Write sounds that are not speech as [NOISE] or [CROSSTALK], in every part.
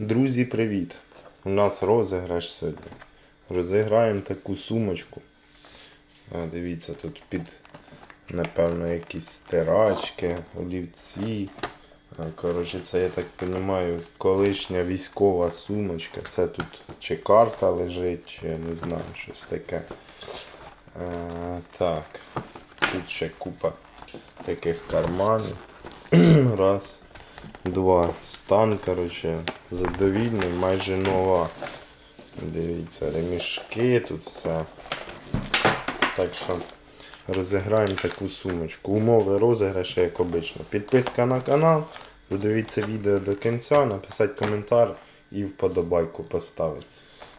Друзі, привіт! У нас розіграш сьогодні. Розіграємо таку сумочку. А, дивіться, тут під, напевно, якісь стирачки, олівці. Коротше, це, я так розумію, колишня військова сумочка. Це тут чи карта лежить, чи не знаю, щось таке. А, так, тут ще купа таких карманів. [CLEARS THROAT] Раз. Два. Стан, коротше, задовільний, майже нова. Дивіться, ремішки, тут все. Так що розіграємо таку сумочку. Умови розіграшу, як обично. Підписка на канал, додивіться відео до кінця, написати коментар і вподобайку поставити.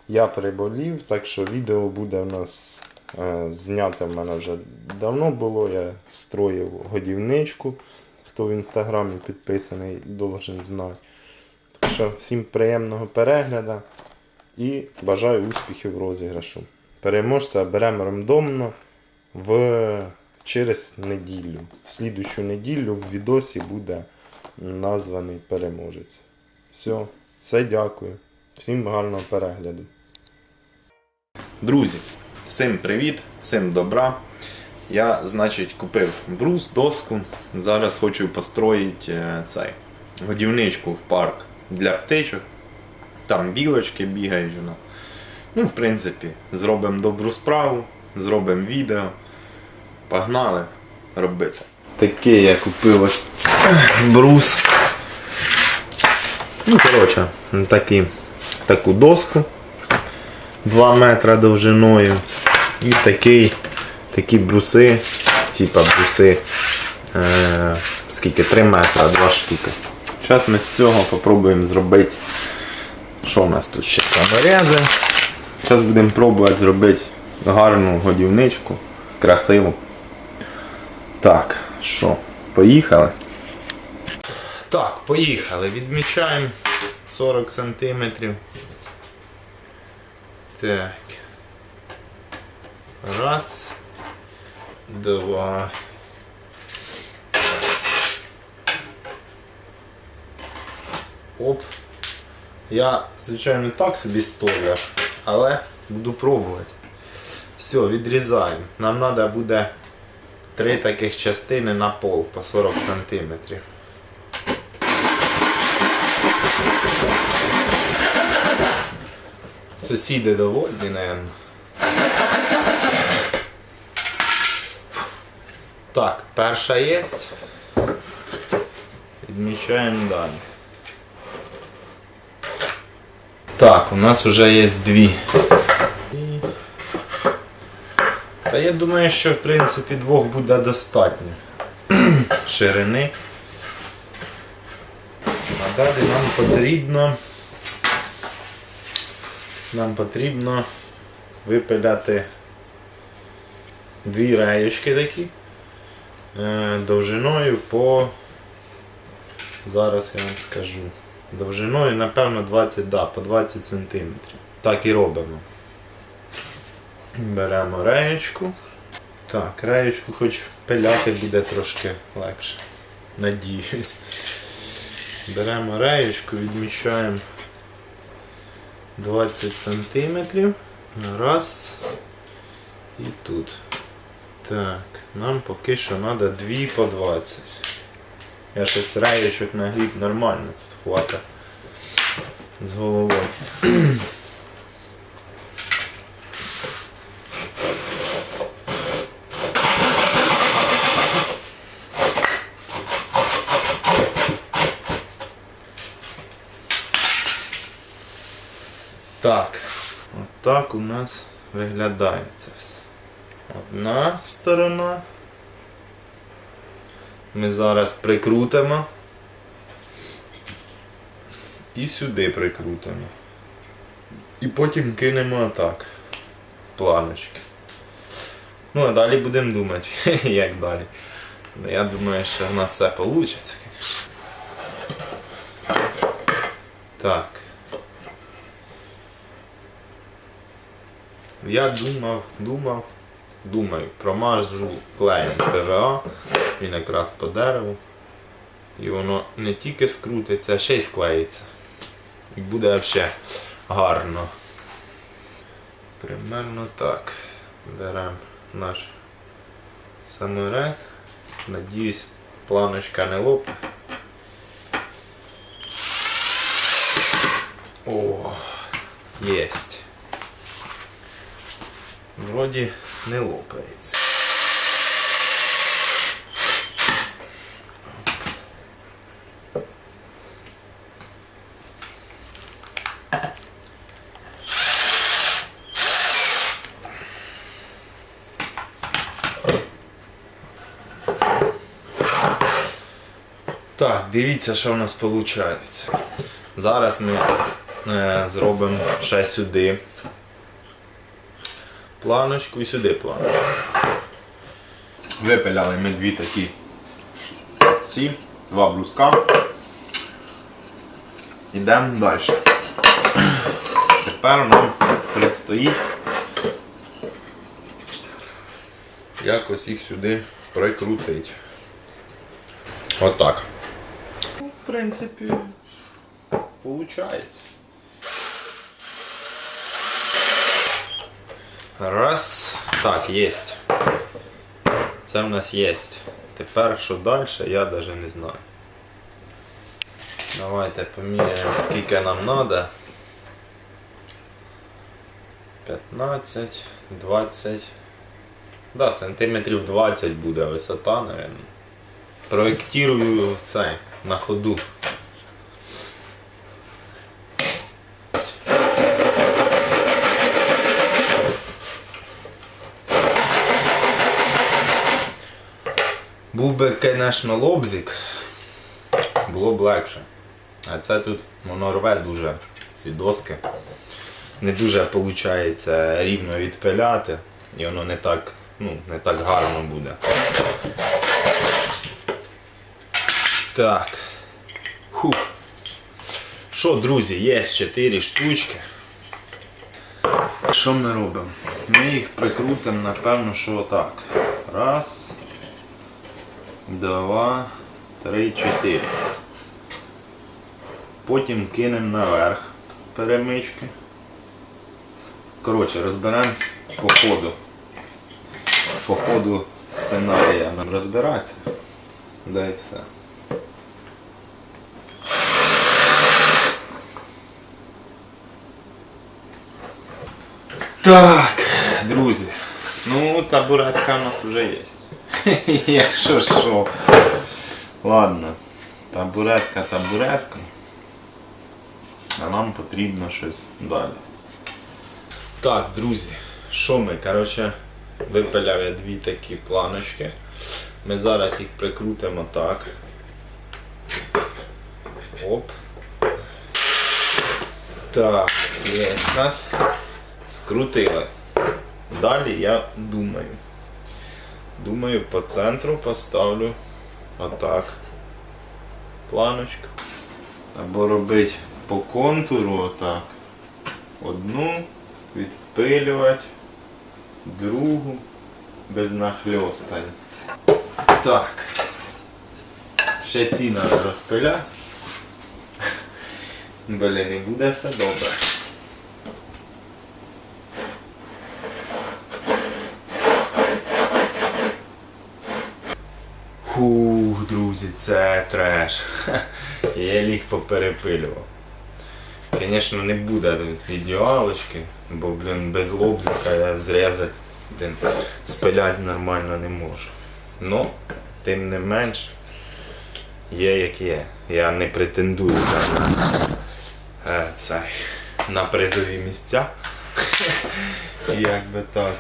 Я приболів, так що відео буде у нас е, в мене вже давно було. Я строїв годівничку. Хто в інстаграмі підписаний, должен знати. Так що всім приємного перегляду і бажаю успіхів в розіграшу. Переможця беремо рандомно в... через неділю. В слідущу неділю в відосі буде названий переможець. Все, все дякую. Всім гарного перегляду. Друзі, всім привіт, всім добра. Я, значить, купив брус, доску. Зараз хочу построїти е, цей годівничку в парк для птичок. Там білочки бігають у нас. Ну, в принципі, зробимо добру справу, зробимо відео. Погнали робити. Таке я купив ось брус. Ну, коротше, такі, таку доску 2 метри довжиною. І такий, такі бруси, типа бруси, е, скільки 3 метри, 2 штуки. Зараз ми з цього спробуємо зробити. Що у нас тут ще саморези? Зараз будемо пробувати зробити гарну годівничку, красиву. Так, що, поїхали? Так, поїхали. Відмічаємо 40 сантиметрів. Так. Раз. Два. Оп. Я, звичайно, так собі стою, але буду пробувати. Все, відрізаємо. Нам треба буде три таких частини на пол по 40 сантиметрів. Сусіди довольні, наверное. Так, перша є. Відмічаємо далі. Так, у нас вже є дві. Та я думаю, що в принципі двох буде достатньо. [CLEARS THROAT] Ширини. А далі нам потрібно. Нам потрібно випиляти дві реєчки такі довжиною по зараз я вам скажу. Довжиною, напевно, 20, да, по 20 см. Так і робимо. Беремо реєчку. Так, реєчку хоч пиляти буде трошки легше. Надіюсь. Беремо реєчку, відмічаємо 20 см. Раз. І тут. Так, нам поки що треба 2 по 20. Я щось реєчок на гріб нормально тут хвата з головою. Так, отак у нас виглядає це все. Одна сторона. Ми зараз прикрутимо. І сюди прикрутимо. І потім кинемо отак. Планочки. Ну а далі будемо думати, [LAUGHS] як далі. Ну, Я думаю, що в нас все вийде. Так. Я думав, думав, думаю, промажу клеєм ПВА, він якраз по дереву. І воно не тільки скрутиться, а ще й склеїться. І буде взагалі гарно. Примерно так. Беремо наш саморез. Надіюсь, планочка не лопне. О, єсть. Вроді не лопається. Так, дивіться, що в нас виходить. Зараз ми е, зробимо ще сюди планочку і сюди планочку. Випиляли ми дві такі ці, два бруска. Йдемо далі. Тепер нам предстоїть якось їх сюди прикрутити. Отак. Ну, в принципі, получається. Раз. Так, єсть. Це в нас єсть. Тепер що далі, я навіть не знаю. Давайте поміряємо, скільки нам треба. 15, 20. Да, сантиметрів 20 буде висота, мабуть. Проєктирую це на ходу. Був би, звісно, лобзик, було б легше. А це тут воно рве дуже ці доски. Не дуже виходить рівно відпиляти і воно не так, ну, не так гарно буде. Так. Хух. Що, друзі, є 4 штучки. Що ми робимо? Ми їх прикрутимо, напевно, що отак. Раз, два, три, чотири. Потім кинемо наверх перемички. Коротше, розберемось по ходу. По ходу сценарія нам розбиратися. Да і все. Так, друзі. Ну, табуретка у нас вже є. [LAUGHS] Якщо що. Ладно. Табуретка табуреткою. А нам потрібно щось далі. Так, друзі, що ми? Коротше, випиляв я дві такі планочки. Ми зараз їх прикрутимо так. Оп. Так, є нас. Скрутили. Далі я думаю. Думаю, по центру поставлю отак. Планочку. Або робити по контуру отак. Одну відпилювати, другу без нахльостань. Так. Ще ці треба розпиляти. Блін, і буде все добре. Фух, друзі, це треш. [LAUGHS] Я їх поперепилював. Звісно, не буде тут ідеалочки, бо, блін, без лобзика я зрізати, блін, спиляти нормально не можу. Ну, тим не менш, є як є. Я не претендую на, е, це, на призові місця. [LAUGHS] Як би так.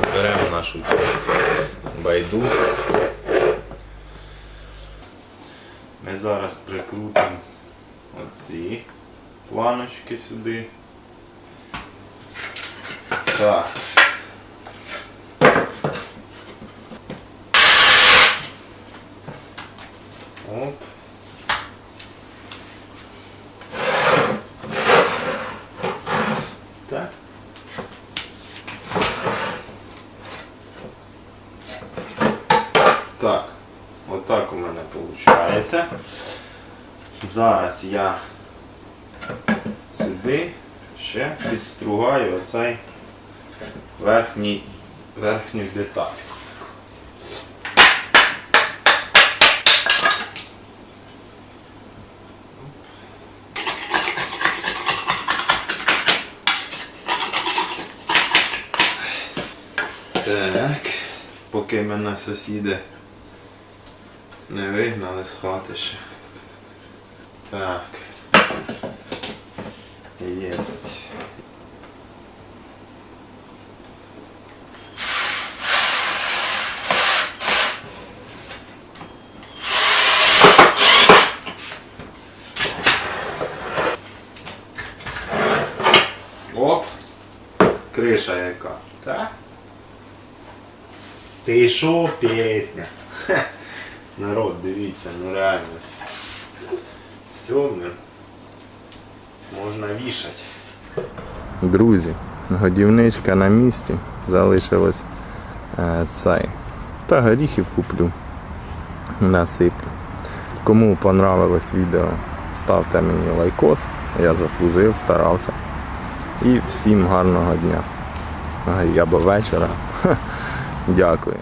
Беремо нашу цю байду. Ми зараз прикрутимо оці планочки сюди. Так. Оп. Так. Так, отак у мене виходить. Зараз я сюди ще підстругаю оцей верхній, верхню деталь. Так, поки мене сусіди не вигнали з хати ще. Так. Єсть. Оп! Криша яка. Так? Ти шо пісня? Хе. [LAUGHS] Народ, дивіться, ну реально. Блин. Можна вішати. Друзі, годівничка на місці. Залишилось е, цей. Та горіхів куплю. Насиплю. Кому понравилось відео, ставте мені лайкос. Я заслужив, старався. І всім гарного дня. Або вечора. [LAUGHS] Дякую.